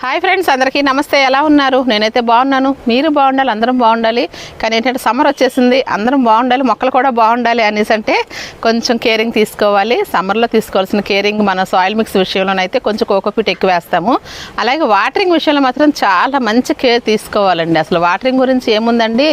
Hi friends అందరికీ నమస్తే. ఎలా ఉన్నారు? నేనైతే బాగున్నాను. మీరు బాగుండాలి అందరం బాగుండాలి. కానీ ఏంటంటే సమ్మర్ వచ్చేసింది. అందరం బాగుండాలి మొక్కలు కూడా బాగుండాలి అనేసి అంటే కొంచెం కేరింగ్ తీసుకోవాలి. సమ్మర్లో తీసుకోవాల్సిన కేరింగ్ మన సాయిల్ మిక్స్ విషయంలోనైతే కొంచెం కోకోపీట్ ఎక్కువ వేస్తాము. అలాగే వాటరింగ్ విషయంలో మాత్రం చాలా మంచి కేర్ తీసుకోవాలండి. అసలు వాటరింగ్ గురించి ఏముందండి?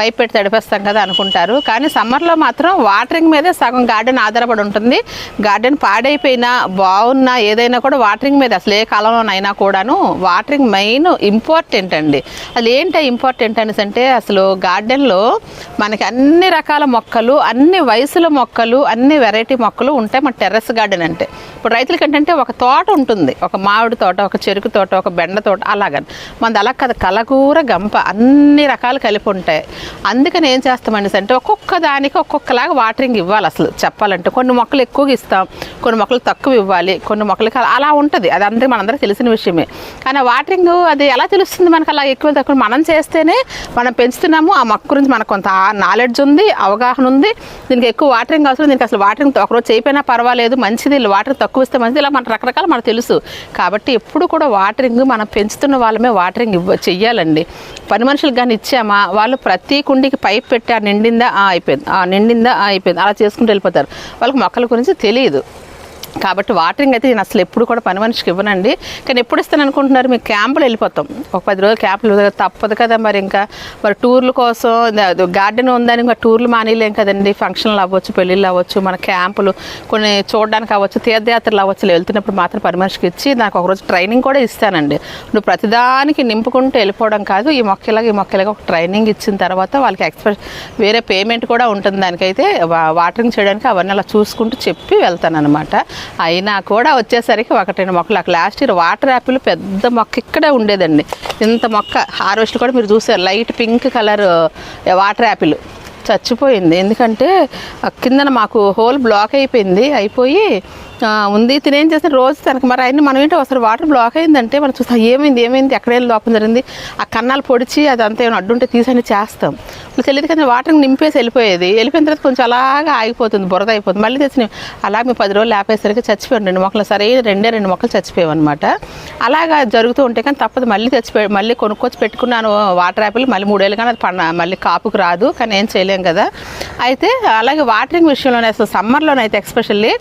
పైప్ పెట్టి తడిపేస్తాం కదా అనుకుంటారు. కానీ సమ్మర్లో మాత్రం వాటరింగ్ మీదే సగం గార్డెన్ ఆధారపడి ఉంటుంది. గార్డెన్ పాడైపోయినా బాగున్నా ఏదైనా కూడా వాటరింగ్ మీద. అసలు ఏ కాలంలోనైనా కూడాను వాటరింగ్ మెయిన్ ఇంపార్టెంట్ అండి. అది ఏంటి ఇంపార్టెంట్ అనేసి అంటే అసలు గార్డెన్లో మనకి అన్ని రకాల మొక్కలు అన్ని వయసుల మొక్కలు అన్ని వెరైటీ మొక్కలు ఉంటాయి మన టెర్రస్ గార్డెన్ అంటే. ఇప్పుడు రైతులకి ఏంటంటే ఒక తోట ఉంటుంది. ఒక మామిడి తోట ఒక చెరుకు తోట ఒక బెండ తోట అలాగని. మనది అలా కదా కలగూర గంప అన్ని రకాలు కలిపి ఉంటాయి. అందుకని ఏం చేస్తామనేసి అంటే ఒక్కొక్క దానికి ఒక్కొక్కలాగా వాటరింగ్ ఇవ్వాలి అసలు. చెప్పాలంటే కొన్ని మొక్కలు ఎక్కువగా ఇస్తాం కొన్ని మొక్కలు తక్కువ ఇవ్వాలి కొన్ని మొక్కలకి అలా- అలా ఉంటుంది. అది అందరికీ మనందరికీ తెలిసిన విషయమే. కానీ వాటరింగ్ అది ఎలా తెలుస్తుంది మనకు అలా ఎక్కువ తక్కువ మనం చేస్తేనే మనం పెంచుతున్నాము ఆ మొక్క గురించి మనకు కొంత నాలెడ్జ్ ఉంది అవగాహన ఉంది. దీనికి ఎక్కువ వాటరింగ్ అవసరం దీనికి అసలు వాటరింగ్ ఒకరోజు చేయకపోయినా పర్వాలేదు. మంచిది వాటర్ తక్కువ ఇస్తే మంచిది ఇలా మన రకరకాల మనకు తెలుసు. కాబట్టి ఎప్పుడు కూడా వాటరింగ్ మనం పెంచుతున్న వాళ్ళమే వాటరింగ్ ఇవ్వ చెయ్యాలండి. పని మనుషులకు కానీ ఇచ్చామా? వాళ్ళు ప్రతి కుండికి పైప్ పెట్టి ఆ నిండిందా అయిపోయింది ఆ నిండిందా అయిపోయింది. అలా చేసుకుంటూ వెళ్ళిపోతారు. వాళ్ళకి మొక్కల గురించి తెలియదు. కాబట్టి వాటరింగ్ అయితే నేను అసలు ఎప్పుడు కూడా పని మనిషికి ఇవ్వనండి. కానీ ఎప్పుడు ఇస్తాను అనుకుంటున్నారు? మీకు క్యాంపులు వెళ్ళిపోతాం. ఒక పది రోజులు క్యాంపులు తప్పదు కదా మరి ఇంకా. మరి టూర్ల కోసం గార్డెన్ ఉందని ఇంకా టూర్లు మానేయలేం కదండి. ఫంక్షన్లు అవ్వచ్చు పెళ్ళిళ్ళు అవ్వచ్చు మన క్యాంపులు కొన్ని చూడడానికి అవ్వచ్చు తీర్థయాత్రలు అవ్వచ్చు. వెళ్తున్నప్పుడు మాత్రం పని మనిషికి ఇచ్చి నాకు ఒకరోజు ట్రైనింగ్ కూడా ఇస్తానండి. నువ్వు ప్రతిదానికి నింపుకుంటూ వెళ్ళిపోవడం కాదు. ఈ మొక్కలాగా ఈ మొక్కలాగా ఒక ట్రైనింగ్ ఇచ్చిన తర్వాత వాళ్ళకి ఎక్స్పెక్ట్ వేరే పేమెంట్ కూడా ఉంటుంది దానికైతే. వా- వాటరింగ్ చేయడానికి అవన్నీ అలా చూసుకుంటూ చెప్పి వెళ్తాను అనమాట అయినా కూడా వచ్చేసరికి ఒకటి మొక్కలు. అక్కడ లాస్ట్ ఇయర్ వాటర్ యాపిల్ పెద్ద మొక్క ఇక్కడే ఉండేదండి. ఇంత మొక్క హార్వెస్ట్ కూడా మీరు చూసారు light pink colour water apple చచ్చిపోయింది. ఎందుకంటే కిందన మాకు హోల్ బ్లాక్ అయిపోయింది. అయిపోయి ఉంది. తినేం చేస్తే రోజు తనకు మరి అయినా మనం ఏంటో ఒకసారి వాటర్ బ్లాక్ అయిందంటే మనం చూస్తాం ఏమైంది ఏమైంది ఎక్కడే లోపం జరిగింది? ఆ కన్నాలు పొడిచి అదంతా ఏమైనా అడ్డుంటే తీసని చేస్తాం. ఇప్పుడు తెలియదు కానీ వాటర్ నింపేసి వెళ్ళిపోయేది. వెళ్ళిపోయిన తర్వాత కొంచెం అలాగా ఆగిపోతుంది బురద అయిపోతుంది. మళ్ళీ తెచ్చిన అలా మేము పది రోజులు ఆపేసరికి చచ్చిపోయాం. రెండు మొక్కలు సరే రెండే రెండు మొక్కలు చచ్చిపోయాం అనమాట అలాగా జరుగుతూ ఉంటే కానీ తప్పదు. మళ్ళీ తెచ్చిపోయి మళ్ళీ కొనుక్కొచ్చి పెట్టుకున్నాను వాటర్ యాపిల్. మళ్ళీ మూడేళ్ళు కానీ అది పండ మళ్ళీ కాపుకు రాదు. కానీ ఏం చేయలేం కదా. అయితే అలాగే వాటరింగ్ విషయంలోనే అసలు సమ్మర్లోనైతే ఎక్స్పెషల్లీ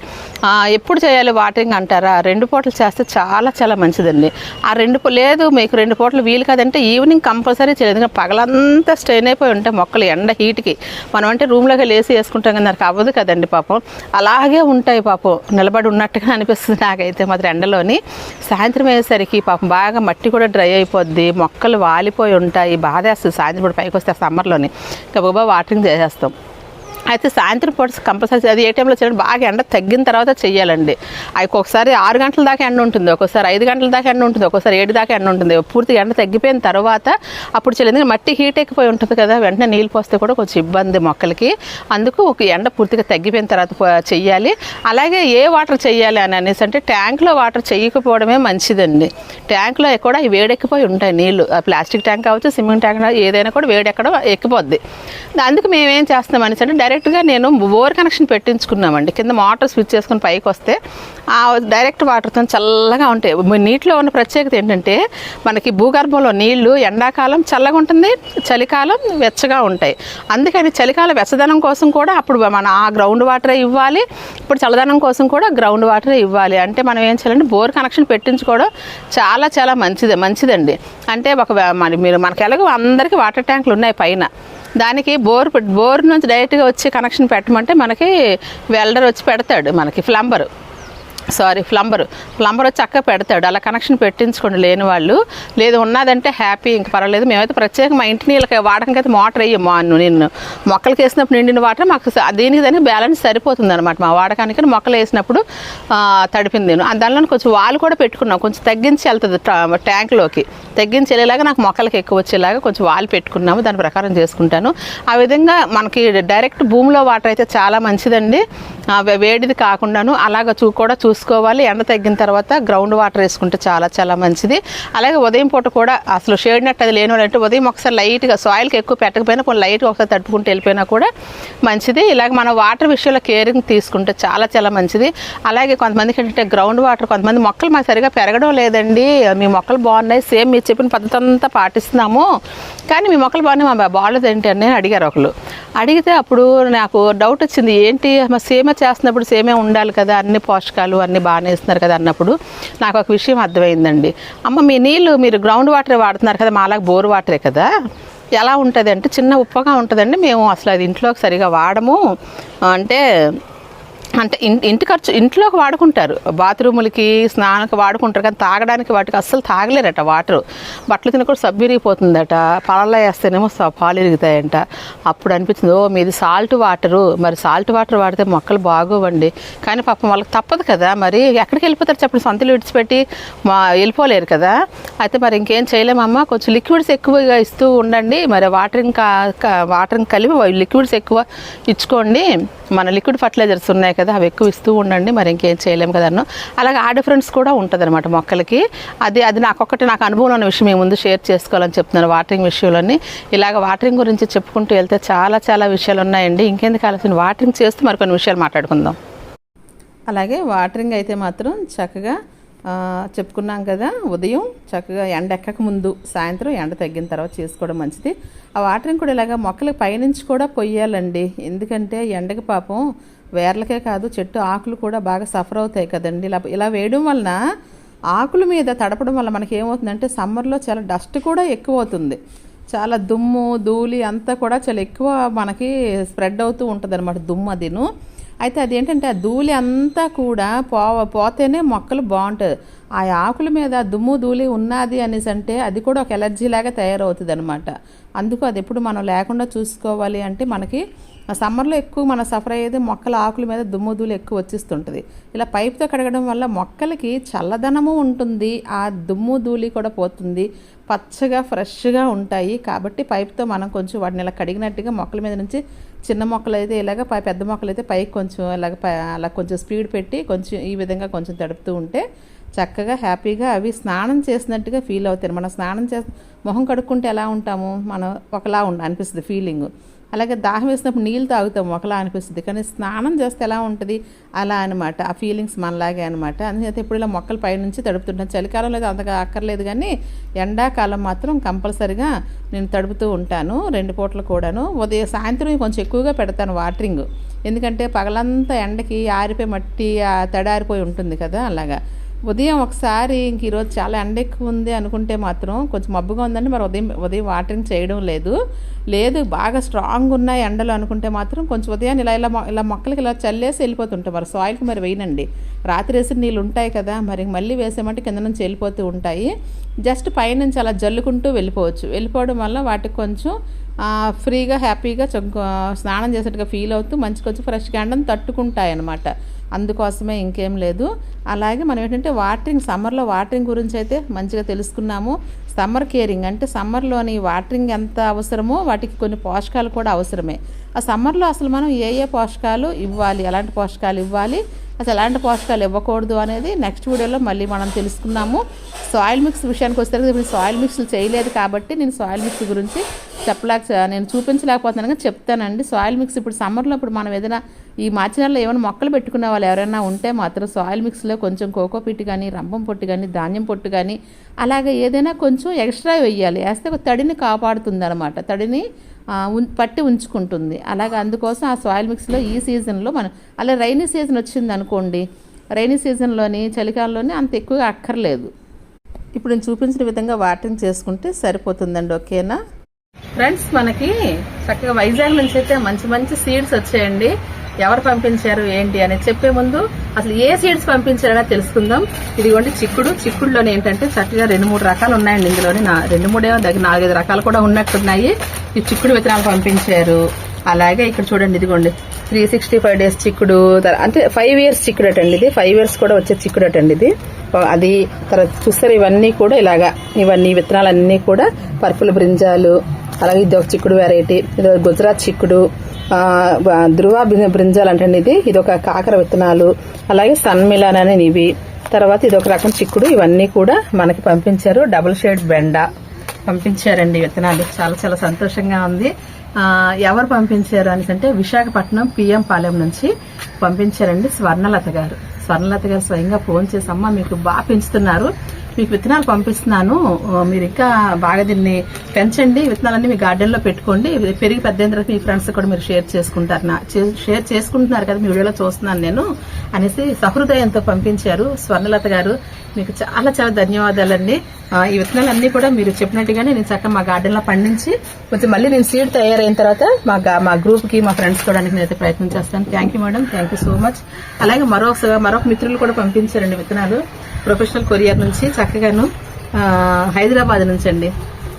ఎప్పుడు ఎప్పుడు చేయాలి వాటరింగ్ అంటారా? రెండు పూటలు చేస్తే చాలా చాలా మంచిదండి. ఆ రెండు లేదు మీకు రెండు పూటలు వీలు కాదంటే ఈవినింగ్ కంపల్సరీ చేయలేదు ఎందుకంటే పగలంతా స్ట్రెయిన్ అయిపోయి ఉంటాయి మొక్కలు ఎండ హీట్కి. మనం అంటే రూమ్లోకి లేసి వేసుకుంటాం కదా నాకు అవ్వదు కదండి పాపం. అలాగే ఉంటాయి పాపం. నిలబడి ఉన్నట్టుగా అనిపిస్తుంది నాకైతే మాత్రం ఎండలోని. సాయంత్రం అయ్యేసరికి పాపం బాగా మట్టి కూడా డ్రై అయిపోద్ది. మొక్కలు వాలిపోయి ఉంటాయి. బాధేస్తుంది సాయంత్రం పైకి వస్తే సమ్మర్లోని. గబగబా వాటరింగ్ చేసేస్తాం. అయితే సాయంత్రం పూట కంపల్సరీ అది ఏ టైంలో చేయాలి? బాగా ఎండ తగ్గిన తర్వాత చెయ్యాలండి అవి ఒకసారి ఆరు గంటల దాకా ఎండ ఉంటుంది. ఒక్కోసారి ఐదు గంటల దాకా ఎండ ఉంటుంది. ఒక్కొక్కసారి ఏడు దాకా ఎండ ఉంటుంది. పూర్తిగా ఎండ తగ్గిపోయిన తర్వాత అప్పుడు చేయాలి. ఎందుకంటే మట్టి హీట్ ఎక్కిపోయి ఉంటుంది కదా వెంటనే నీళ్ళు పోస్తే కూడా కొంచెం ఇబ్బంది మొక్కలకి. అందుకు ఒక ఎండ పూర్తిగా తగ్గిపోయిన తర్వాత చెయ్యాలి అలాగే ఏ వాటర్ చెయ్యాలి అని అనేసి అంటే ట్యాంక్లో వాటర్ చేయకపోవడమే మంచిదండి. ట్యాంక్లో కూడా వేడెక్కిపోయి ఉంటాయి నీళ్ళు. ఆ ప్లాస్టిక్ ట్యాంక్ కావచ్చు సిమెంట్ ట్యాంక్ ఏదైనా కూడా వేడెక్కడం ఎక్కిపోద్ది. అందుకు మేము ఏం చేస్తాం అనేసి అంటే డైరెక్ట్గా నేను బోర్ కనెక్షన్ పెట్టించుకున్నామండి. కింద మోటార్ స్విచ్ చేసుకుని పైకి వస్తే ఆ డైరెక్ట్ వాటర్తో చల్లగా ఉంటాయి. నీటిలో ఉన్న ప్రత్యేకత ఏంటంటే మనకి భూగర్భంలో నీళ్ళు ఎండాకాలం చల్లగా ఉంటుంది చలికాలం వెచ్చగా ఉంటాయి. అందుకని చలికాలం వెచ్చదనం కోసం కూడా అప్పుడు మన ఆ గ్రౌండ్ వాటరే ఇవ్వాలి. ఇప్పుడు చల్లదనం కోసం కూడా గ్రౌండ్ వాటరే ఇవ్వాలి. అంటే మనం ఏం చేయాలంటే బోర్ కనెక్షన్ పెట్టించుకోవడం చాలా చాలా మంచిది మంచిదండి. అంటే ఒక మరి మీరు మనకి ఎలాగో అందరికీ వాటర్ ట్యాంకులు ఉన్నాయి పైన. దానికి బోర్ బోర్ నుంచి డైరెక్ట్గా వచ్చి కనెక్షన్ పెట్టమంటే మనకి వెల్డర్ వచ్చి పెడతాడు మనకి ప్లంబరు. Sorry plumber. ప్లంబర్ వచ్చి పెడతాడు. అలా కనెక్షన్ పెట్టించుకోండి లేని వాళ్ళు లేదు ఉన్నదంటే హ్యాపీ ఇంక పర్వాలేదు. మేమైతే ప్రత్యేకంగా మా ఇంటి నీళ్ళకి వాడకైతే అయితే మోటార్ వేయం మా నేను మొక్కలకి వేసినప్పుడు నిండిన వాటర్ మాకు దీనికి దానికి బ్యాలెన్స్ సరిపోతుంది అనమాట మా వాడకానికి మొక్కలు వేసినప్పుడు తడిపింది. నేను దానిలో కొంచెం వాళ్ళు కూడా పెట్టుకున్నాం. కొంచెం తగ్గించి వెళ్తుంది ట్యాంక్లోకి. తగ్గించి వెళ్ళేలాగా నాకు మొక్కలకి ఎక్కువ వచ్చేలాగా కొంచెం వాళ్ళు పెట్టుకున్నాము. దాని ప్రకారం చేసుకుంటాను. ఆ విధంగా మనకి డైరెక్ట్ భూమిలో వాటర్ అయితే చాలా మంచిదండి. వేడిది కాకుండాను అలాగ చూ కూడా చూసుకోవాలి. ఎండ తగ్గిన తర్వాత గ్రౌండ్ వాటర్ వేసుకుంటే చాలా చాలా మంచిది. అలాగే ఉదయం పూట కూడా అసలు షేడ్ నెట్ అది లేని వాళ్ళంటే ఉదయం ఒకసారి లైట్గా సాయిల్కి ఎక్కువ పెట్టకపోయినా కొన్ని లైట్గా ఒకసారి తట్టుకుంటూ వెళ్ళిపోయినా కూడా మంచిది. ఇలాగ మన వాటర్ విషయంలో కేరింగ్ తీసుకుంటే చాలా చాలా మంచిది. అలాగే కొంతమందికి ఏంటంటే గ్రౌండ్ వాటర్ కొంతమంది మొక్కలు మాకు సరిగా పెరగడం లేదండి. మీ మొక్కలు బాగున్నాయి. సేమ్ మీరు చెప్పిన పద్ధతి అంతా పాటిస్తున్నాము. కానీ మీ మొక్కలు బాగున్నాయి మా బాగాలేదు ఏంటి అని అడిగారు ఒకళ్ళు. అడిగితే అప్పుడు నాకు డౌట్ వచ్చింది ఏంటి? మా సేమ్ చేస్తున్నప్పుడు సేమే ఉండాలి కదా అన్ని పోషకాలు అన్ని బాగానే ఇస్తున్నారు కదా అన్నప్పుడు నాకు ఒక విషయం అర్థమైందండి. అమ్మ మీ నీళ్ళు మీరు గ్రౌండ్ వాటర్ వాడుతున్నారు కదా మాలాగా బోర్ వాటరే కదా ఎలా ఉంటుంది అంటే చిన్న ఉప్పగా ఉంటుందండి. మేము అసలు అది ఇంట్లోకి సరిగా వాడము. అంటే అంటే ఇంటి ఇంటి ఖర్చు ఇంట్లోకి వాడుకుంటారు. బాత్రూములకి స్నానానికి వాడుకుంటారు కానీ తాగడానికి వాటికి అస్సలు తాగలేరట వాటర్. బట్టలు తిన కూడా సబ్బు ఇరిగిపోతుందట వేస్తేనేమో పాలు ఇరుగుతాయంట. అప్పుడు అనిపించింది ఓ మీది సాల్ట్ వాటరు. మరి సాల్ట్ వాటర్ వాడితే మొక్కలు బాగోవండి. కానీ పాపం వాళ్ళకి తప్పదు కదా. మరి ఎక్కడికి వెళ్ళిపోతారు చెప్పండి. సొంతలు విడిచిపెట్టి మా వెళ్ళిపోలేరు కదా. అయితే మరి ఇంకేం చేయలేమమ్మా. కొంచెం లిక్విడ్స్ ఎక్కువగా ఇస్తూ ఉండండి. మరి వాటరింగ్ ఇంకా కా- వాటరింగ్ కలిపి లిక్విడ్స్ ఎక్కువ ఇచ్చుకోండి. మన లిక్విడ్ ఫర్టిలైజర్స్ ఉన్నాయి కదా అవి ఎక్కువ ఇస్తూ ఉండండి మరి ఇంకేం చేయలేము కదా అన్న. అలాగే ఆ డిఫరెన్స్ కూడా ఉంటుంది అనమాట మొక్కలకి. అది అది నాకొకటి నాకు అనుభవం ఉన్న విషయం మీ ముందు షేర్ చేసుకోవాలని చెప్తున్నాను. వాటరింగ్ విషయంలోని. ఇలాగ వాటరింగ్ గురించి చెప్పుకుంటూ వెళ్తే చాలా చాలా విషయాలు ఉన్నాయండి. ఇంకెందుకు ఆలోచన వాటరింగ్ చేస్తూ మరికొన్ని విషయాలు మాట్లాడుకుందాం. అలాగే వాటరింగ్ అయితే మాత్రం చక్కగా చెప్పుకున్నాం కదా ఉదయం చక్కగా ఎండ ఎక్కక ముందు సాయంత్రం ఎండ తగ్గిన తర్వాత చేసుకోవడం మంచిది. ఆ వాటరింగ్ కూడా ఇలాగ మొక్కలకి పైనుంచి కూడా పొయ్యాలండి. ఎందుకంటే ఎండకి పాపం వేర్లకే కాదు చెట్టు ఆకులు కూడా బాగా సఫర్ అవుతాయి కదండి. ఇలా ఇలా వేయడం వలన ఆకుల మీద తడపడం వల్ల మనకి ఏమవుతుందంటే సమ్మర్లో చాలా డస్ట్ కూడా ఎక్కువ అవుతుంది చాలా దుమ్ము ధూళి అంతా కూడా చాలా ఎక్కువ మనకి స్ప్రెడ్ అవుతూ ఉంటుంది అనమాట దుమ్ము అదిను. అయితే అదేంటంటే ఆ ధూళి అంతా కూడా పో పోతేనే మొక్కలు బాగుంటుంది ఆ ఆకుల మీద దుమ్ము ధూళి ఉన్నది అనేసి అంటే అది కూడా ఒక ఎలర్జీ లాగా తయారవుతుంది అనమాట అందుకు అది ఎప్పుడు మనం లేకుండా చూసుకోవాలి అంటే మనకి ఆ సమ్మర్లో ఎక్కువ మనం సఫర్ అయ్యేది మొక్కల ఆకుల మీద దుమ్ము ధూళి ఎక్కువ వచ్చిస్తుంటుంది. ఇలా పైప్తో కడగడం వల్ల మొక్కలకి చల్లదనము ఉంటుంది ఆ దుమ్ము ధూళి కూడా పోతుంది పచ్చగా ఫ్రెష్గా ఉంటాయి. కాబట్టి పైప్తో మనం కొంచెం వాటిని ఇలా కడిగినట్టుగా మొక్కల మీద నుంచి చిన్న మొక్కలు అయితే ఇలాగ పై పెద్ద మొక్కలు అయితే పైకి కొంచెం ఇలాగ అలా కొంచెం స్పీడ్ పెట్టి కొంచెం ఈ విధంగా కొంచెం తడుపుతూ ఉంటే చక్కగా హ్యాపీగా అవి స్నానం చేసినట్టుగా ఫీల్ అవుతాయి మనం స్నానం చేసి మొహం కడుక్కుంటే ఎలా ఉంటాము? మనం ఒకలా ఉండ అనిపిస్తుంది ఫీలింగ్. అలాగే దాహం వేసినప్పుడు నీళ్ళు తాగుతాం ఒకలా అనిపిస్తుంది. కానీ స్నానం చేస్తే ఎలా ఉంటుంది? అలా అనమాట ఆ ఫీలింగ్స్ మనలాగే అనమాట అందుచేత ఇప్పుడు ఇలా మొక్కలు పైనుంచి తడుపుతుంటాను చలికాలంలో అయితే అంతగా అక్కర్లేదు కానీ ఎండాకాలం మాత్రం కంపల్సరిగా నేను తడుపుతూ ఉంటాను రెండు పూటలు కూడాను. ఉదయం సాయంత్రం కొంచెం ఎక్కువగా పెడతాను వాటరింగ్. ఎందుకంటే పగలంతా ఎండకి ఆరిపోయి మట్టి ఆ తడారిపోయి ఉంటుంది కదా అలాగా. ఉదయం ఒకసారి ఇంక ఈరోజు చాలా ఎండ ఎక్కువ ఉంది అనుకుంటే మాత్రం కొంచెం మబ్బుగా ఉందండి. మరి ఉదయం ఉదయం వాటరింగ్ చేయడం లేదు. లేదు బాగా స్ట్రాంగ్ ఉన్న ఎండలు అనుకుంటే మాత్రం కొంచెం ఉదయాన్ని ఇలా ఇలా ఇలా మొక్కలకి ఇలా చల్లేసి వెళ్ళిపోతుంటాయి మరి సాయిల్కి మరి వేయనండి. రాత్రి వేసిన నీళ్ళు ఉంటాయి కదా మరి మళ్ళీ వేసామంటే కింద నుంచి వెళ్ళిపోతూ ఉంటాయి. జస్ట్ పైనుంచి అలా జల్లుకుంటూ వెళ్ళిపోవచ్చు. వెళ్ళిపోవడం వల్ల వాటికి కొంచెం ఫ్రీగా హ్యాపీగా స్నానం చేసేట్టుగా ఫీల్ అవుతూ మంచి కొంచెం ఫ్రెష్గా ఎండను తట్టుకుంటాయి అన్నమాట అందుకోసమే ఇంకేం లేదు. అలాగే మనం ఏంటంటే వాటరింగ్ సమ్మర్లో వాటరింగ్ గురించి అయితే మంచిగా తెలుసుకున్నాము. సమ్మర్ కేరింగ్ అంటే సమ్మర్లోని వాటరింగ్ ఎంత అవసరమో వాటికి కొన్ని పోషకాలు కూడా అవసరమే. ఆ సమ్మర్లో అసలు మనం ఏ ఏ పోషకాలు ఇవ్వాలి ఎలాంటి పోషకాలు ఇవ్వాలి అసలు ఎలాంటి పోషకాలు ఇవ్వకూడదు అనేది నెక్స్ట్ వీడియోలో మళ్ళీ మనం తెలుసుకున్నాము సాయిల్ మిక్స్ విషయానికి వస్తే ఇప్పుడు సాయిల్ మిక్స్లు చేయలేదు కాబట్టి నేను సాయిల్ మిక్స్ గురించి చెప్పలేక నేను చూపించలేకపోతున్నాను కానీ చెప్తానండి. సాయిల్ మిక్స్ ఇప్పుడు సమ్మర్లో ఇప్పుడు మనం ఏదైనా ఈ మార్చి నెలలో ఏమైనా మొక్కలు పెట్టుకునే వాళ్ళు ఎవరైనా ఉంటే మాత్రం సాయిల్ మిక్స్లో కొంచెం కోకో పిట్ కానీ రంభం పొట్టు కానీ ధాన్యం పొట్టు కానీ అలాగే ఏదైనా కొంచెం ఎక్స్ట్రా వేయాలి. వేస్తే ఒక తడిని కాపాడుతుంది అనమాట తడిని పట్టి ఉంచుకుంటుంది. అలాగే అందుకోసం ఆ సాయిల్ మిక్స్లో ఈ సీజన్లో మనం అలా రైనీ సీజన్ వచ్చింది అనుకోండి రైనీ సీజన్లోని చలికాలంలోని అంత ఎక్కువగా అక్కర్లేదు. ఇప్పుడు నేను చూపించిన విధంగా వాటరింగ్ చేసుకుంటే సరిపోతుందండి ఓకేనా? ఫ్రెండ్స్ మనకి చక్కగా వైజాగ్ నుంచి అయితే మంచి మంచి సీడ్స్ వచ్చాయండి. ఎవరు పంపించారు ఏంటి అని చెప్పే ముందు అసలు ఏ సీడ్స్ పంపించారో తెలుసుకుందాం. ఇదిగోండి చిక్కుడు. చిక్కుడులోనే ఏంటంటే చక్కగా రెండు మూడు రకాలు ఉన్నాయండి ఇందులోనే. నా రెండు మూడే దగ్గర నాలుగైదు రకాలు కూడా ఉన్నట్టున్నాయి. ఈ చిక్కుడు విత్తనాలు పంపించారు. అలాగే ఇక్కడ చూడండి ఇదిగోండి. త్రీ సిక్స్టీ ఫైవ్ డేస్ చిక్కుడు అంటే ఫైవ్ ఇయర్స్ చిక్కుడు అటండి ఇది. ఫైవ్ ఇయర్స్ కూడా వచ్చే చిక్కుడు అటండి ఇది అది తర్వాత చూస్తారు ఇవన్నీ కూడా ఇలాగా ఇవన్నీ విత్తనాలన్నీ కూడా పర్పుల్ బ్రింజాలు అలాగే ఇది ఒక చిక్కుడు వెరైటీ ఇది గుజరాత్ చిక్కుడు ధృవ బ్రి- ఇది ఇది ఒక కాకర విత్తనాలు అలాగే సన్ మిలాన్ ఇవి. తర్వాత ఇది ఒక రకం చిక్కుడు ఇవన్నీ కూడా మనకి పంపించారు. డబుల్ షేడ్ బెండ పంపించారండి విత్తనాలు. చాలా చాలా సంతోషంగా ఉంది. ఎవరు పంపించారు అని అంటే విశాఖపట్నం పిఎం పాలెం నుంచి పంపించారండి స్వర్ణలత గారు. స్వర్ణలత గారు స్వయంగా ఫోన్ చేసమ్మా అమ్మ మీకు బాగా పెంచుతున్నారు. మీకు విత్తనాలు పంపిస్తున్నాను. మీరు ఇంకా బాగా దీన్ని పెంచండి. విత్తనాలన్నీ మీ గార్డెన్లో పెట్టుకోండి. పెరిగి పెద్ద తర్వాత మీ ఫ్రెండ్స్ కూడా మీరు షేర్ చేసుకుంటారు. నా చే- షేర్ చేసుకుంటున్నారు కదా మీ వీడియోలో చూస్తున్నాను నేను అనేసి సహృదయంతో పంపించారు స్వర్ణలత గారు. మీకు చాలా చాలా ధన్యవాదాలండి. ఈ విత్తనాలన్నీ కూడా మీరు చెప్పినట్టుగానే నేను చక్కగా మా గార్డెన్లో పండించి కొంచెం మళ్ళీ నేను సీడ్ తయారైన తర్వాత మా మా గ్రూప్కి మా ఫ్రెండ్స్ కూడా నేనైతే ప్రయత్నం చేస్తాను. Thank you madam. Thank you so much. అలాగే మరొక మరొక మిత్రులు కూడా పంపించారండి విత్తనాలు. ప్రొఫెషనల్ కొరియర్ నుంచి చక్కగాను హైదరాబాద్ నుంచి అండి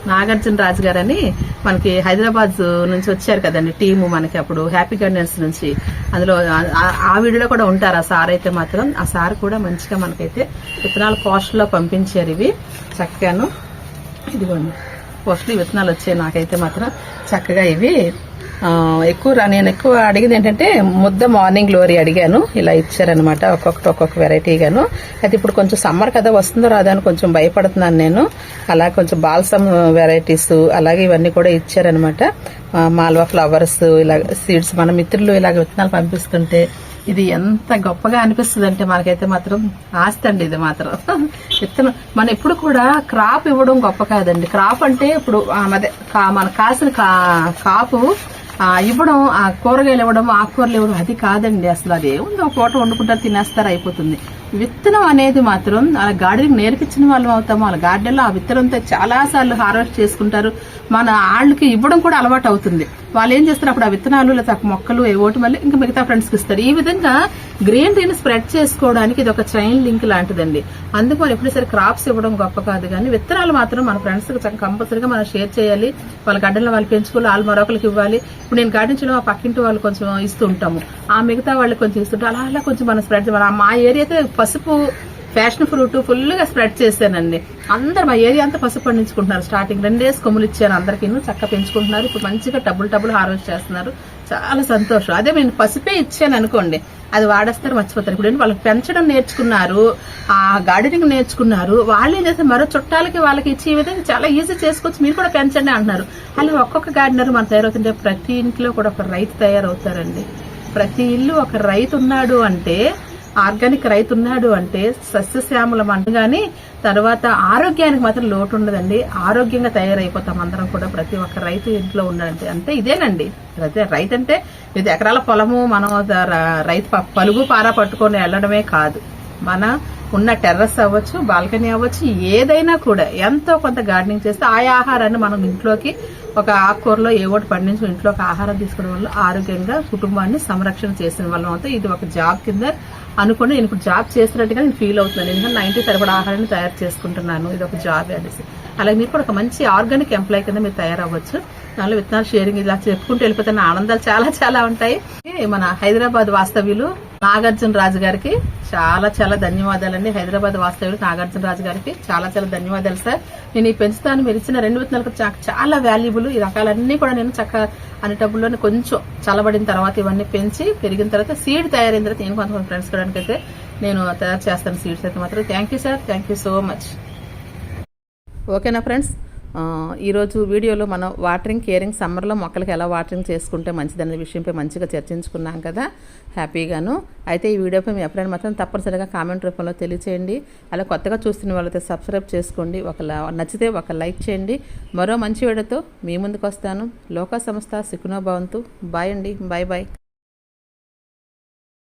నాగార్జున రాజు గారని మనకి హైదరాబాద్ నుంచి వచ్చారు కదండి టీము మనకి అప్పుడు హ్యాపీ గార్డెన్స్ నుంచి. అందులో ఆ- వీడియోలో కూడా ఉంటారు ఆ సార్ అయితే మాత్రం. ఆ సార్ కూడా మంచిగా మనకైతే విత్తనాలు పోస్ట్లో పంపించారు ఇవి. చక్కగాను ఇదిగోండి పోస్టులు విత్తనాలు వచ్చాయి నాకైతే మాత్రం. చక్కగా ఇవి ఎక్కువ రా- నేను ఎక్కువ అడిగింది ఏంటంటే ముద్ద మార్నింగ్ గ్లోరీ అడిగాను. ఇలా ఇచ్చారనమాట ఒక్కొక్కటి ఒక్కొక్క వెరైటీగాను అయితే ఇప్పుడు కొంచెం సమ్మర్ కదా వస్తుందో రాదా అని కొంచెం భయపడుతున్నాను నేను. అలా కొంచెం బాల్సమ్ వెరైటీస్ అలాగే ఇవన్నీ కూడా ఇచ్చారనమాట మాల్వా ఫ్లవర్స్ ఇలా సీడ్స్ మన మిత్రులు ఇలాగ విత్తనాలు పంపిస్తుంటే ఇది ఎంత గొప్పగా అనిపిస్తుంది అంటే మనకైతే మాత్రం ఆస్తి అండి ఇది మాత్రం. విత్తనం మనం ఎప్పుడు కూడా క్రాప్ ఇవ్వడం గొప్ప కాదండి. క్రాప్ అంటే ఇప్పుడు అదే కా- మన కాసిన కా- కాపు ఇవ్వడం ఆ కూరగాయలు ఇవ్వడం ఆకుకూరలు ఇవ్వడం అది కాదండి అసలు. అది ఏముంది ఒక పూట వండుకుంటారు తినేస్తారు అయిపోతుంది. విత్తనం అనేది మాత్రం అలా గార్డెనింగ్ నేర్పించిన వాళ్ళం అవుతాము. వాళ్ళ గార్డెన్లో ఆ విత్తనంతో చాలా సార్లు హార్వెస్ట్ చేసుకుంటారు. మన వాళ్ళకి ఇవ్వడం కూడా అలవాటు అవుతుంది. వాళ్ళు ఏం చేస్తారు? అప్పుడు ఆ విత్తనాలు లేదా మొక్కలు ఏవోటి మళ్ళీ ఇంకా మిగతా ఫ్రెండ్స్కి ఇస్తారు. ఈ విధంగా గ్రీనరీని స్ప్రెడ్ చేసుకోవడానికి ఇది ఒక చైన్ లింక్ లాంటిదండి. అందుకు మనం ఎప్పుడు సరే క్రాప్స్ ఇవ్వడం గొప్ప కాదు కానీ విత్తనాలు మాత్రం మన ఫ్రెండ్స్కి కంపల్సరీగా మనం షేర్ చేయాలి. వాళ్ళ గడ్డలు వాళ్ళు పెంచుకోవాలి వాళ్ళు మరొకరికి ఇవ్వాలి. ఇప్పుడు నేను గార్డించడం ఆ పక్కింటి వాళ్ళు కొంచెం ఇస్తూ ఉంటాము ఆ మిగతా వాళ్ళకి కొంచెం ఇస్తుంటే అలా అలా కొంచెం మనం స్ప్రెడ్ చేయాలి. మా ఏరియా అయితే పసుపు ఫ్యాషన్ ఫ్రూట్ ఫుల్గా స్ప్రెడ్ చేశానండి. అందరు మా ఏరియా అంతా పసుపు పండించుకుంటున్నారు. స్టార్టింగ్ రెండేసి కొమ్ములు ఇచ్చాను అందరికి. చక్క పెంచుకుంటున్నారు. ఇప్పుడు మంచిగా డబ్బులు డబ్బులు హార్వెస్ట్ చేస్తున్నారు. చాలా సంతోషం. అదే నేను పసుపే ఇచ్చాను అనుకోండి. అది వాడేస్తారు మర్చిపోతారు. ఇప్పుడు వాళ్ళు వాళ్ళకి పెంచడం నేర్చుకున్నారు. ఆ గార్డెనింగ్ నేర్చుకున్నారు. వాళ్ళు ఏం చేస్తారు? మరో చుట్టాలకి వాళ్ళకి ఇచ్చి ఈ విధంగా చాలా ఈజీ చేసుకోవచ్చు. మీరు కూడా పెంచండి అంటున్నారు. అలా ఒక్కొక్క గార్డెనర్ మన తయారవుతుంటే ప్రతి ఇంట్లో కూడా ఒక రైతు తయారవుతారండి. ప్రతి ఇల్లు ఒక రైతు ఉన్నాడు అంటే ఆర్గానిక్ రైతు ఉన్నాడు అంటే సస్యశ్యామలం అంటగాని తర్వాత ఆరోగ్యానికి మాత్రం లోటు ఉండదండి ఆరోగ్యంగా తయారైపోతాం అందరం కూడా ప్రతి ఒక్క రైతు ఇంట్లో ఉండాలంటే అంటే ఇదేనండి. అదే రైతు అంటే ఇది ఎకరాల పొలము మనం రైతు పలుగు పారా పట్టుకొని వెళ్ళడమే కాదు. మన ఉన్న టెర్రస్ అవ్వచ్చు బాల్కనీ అవ్వచ్చు ఏదైనా కూడా ఎంతో కొంత గార్డెనింగ్ చేస్తే ఆ ఆహారాన్ని మనం ఇంట్లోకి ఒక ఆకుకూరలో ఏ ఒకటి పండించి ఇంట్లోకి ఆహారం తీసుకోవడం వల్ల ఆరోగ్యంగా కుటుంబాన్ని సంరక్షణ చేసిన వాళ్ళం ఇది ఒక జాబ్ కింద అనుకుని నేను ఇప్పుడు జాబ్ చేస్తున్నట్టుగా నేను ఫీల్ అవుతున్నాను. ఎందుకంటే నైన్టీ సరిపడా ఆహారాన్ని తయారు చేసుకుంటున్నాను. ఇది ఒక జాబ్ అనేసి. అలాగే మీరు కూడా ఒక మంచి ఆర్గానిక్ ఎంప్లాయ్ కింద మీరు తయారవ్వచ్చు. దానిలో విత్తనాలు షేరింగ్ ఇలా చెప్పుకుంటూ వెళ్ళిపోతున్న ఆనందాలు చాలా చాలా ఉంటాయి. మన హైదరాబాద్ వాస్తవ్యులు నాగార్జున రాజు గారికి చాలా చాలా ధన్యవాదాలండి. హైదరాబాద్ వాస్తవ్యుడు నాగార్జున రాజు గారికి చాలా చాలా ధన్యవాదాలు సార్. నేను ఈ పెంచుతాను మీరు ఇచ్చిన రెండు విత్తనాలకు చాలా వాల్యుబుల్. ఈ రకాలన్నీ కూడా నేను చక్కగా అన్ని కొంచెం చల్లబడిన తర్వాత ఇవన్నీ పెంచి పెరిగిన తర్వాత సీడ్ తయారైన తర్వాత నేను కొంతమంది ఫ్రెండ్స్ కూడా అయితే నేను తయారు చేస్తాను సీడ్స్ అయితే మాత్రం. Thank you sir thank you so much ఓకేనా ఫ్రెండ్స్ ఈరోజు వీడియోలో మనం వాటరింగ్ కేరింగ్ సమ్మర్లో మొక్కలకి ఎలా వాటరింగ్ చేసుకుంటే మంచిదనే విషయంపై మంచిగా చర్చించుకున్నాం కదా. హ్యాపీగాను. అయితే ఈ వీడియోపై మీ అభిప్రాయం మాత్రం తప్పనిసరిగా కామెంట్ రూపంలో తెలియచేయండి. అలా కొత్తగా చూస్తున్న వాళ్ళతో సబ్స్క్రైబ్ చేసుకోండి. ఒక ల- నచ్చితే ఒక లైక్ చేయండి. మరో మంచి వీడియోతో మీ ముందుకు వస్తాను. లోక సంస్థ సిక్కునో భవంతు. బాయ్ అండి. Bye bye.